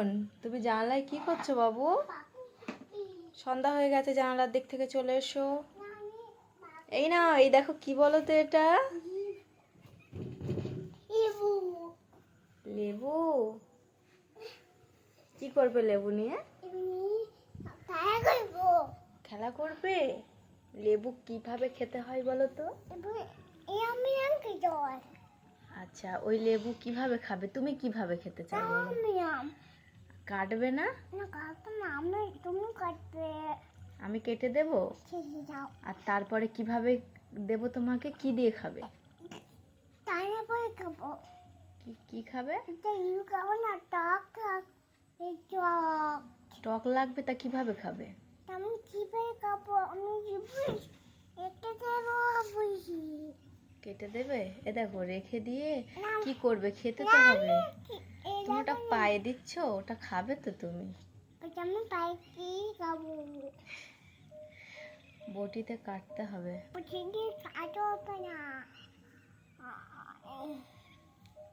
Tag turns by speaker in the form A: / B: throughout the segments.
A: বোন তুমি জানালায় কি করছ বাবু? সন্ধ্যা হয়ে গেছে জানালার দিক থেকে চলে এসো। এই না এই দেখো কি বলো তো এটা? লেবু। কি করবে লেবু নিয়ে? খেলা করবে। লেবু কীভাবে খেতে হয় বলো তো? আচ্ছা ওই লেবু কীভাবে খাবে? তুমি কীভাবে খেতে চাও বলো কাটবে না আমি
B: তুমি কাটবে।
A: আমি কেটে দেব? আর তারপরে কীভাবে দেব তোমাকে? কি দিয়ে খাবে?
B: তারপরে খাব।
A: কি কি খাবে?
B: এটা ইউ খাব না টক টক টক।
A: টক লাগবে তা কীভাবে খাবে?
B: আমি কীভাবে খাব? আমি এটা দেবো বুঝি?
A: কেটে দেবে? এ দেখো রেখে দিয়ে
B: না,
A: কি করবে? খেতে তো হবে। পায়ে দিচ্ছ ওটা খাবে তো তুমি।
B: আমি কি খাব?
A: বটিতে কাটতে হবে।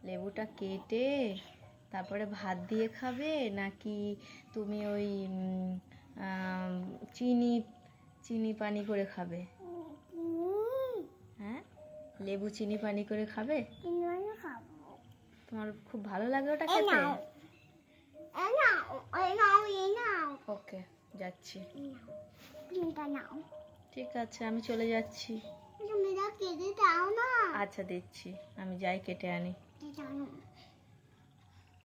A: লেবুটা কেটে তারপরে ভাত দিয়ে খাবে নাকি তুমি ওই চিনি চিনি পানি করে খাবে? হ্যাঁ? লেবু চিনি পানি করে খাব? তোমার খুব ভালো লাগে ওটা খেতে
B: নাও এই নাও এই নাও এই নাও
A: ওকে যাচ্ছি। ঠিক আছে আমি চলে যাচ্ছি। আচ্ছা দিচ্ছি। আমি যাই কেটে আনি।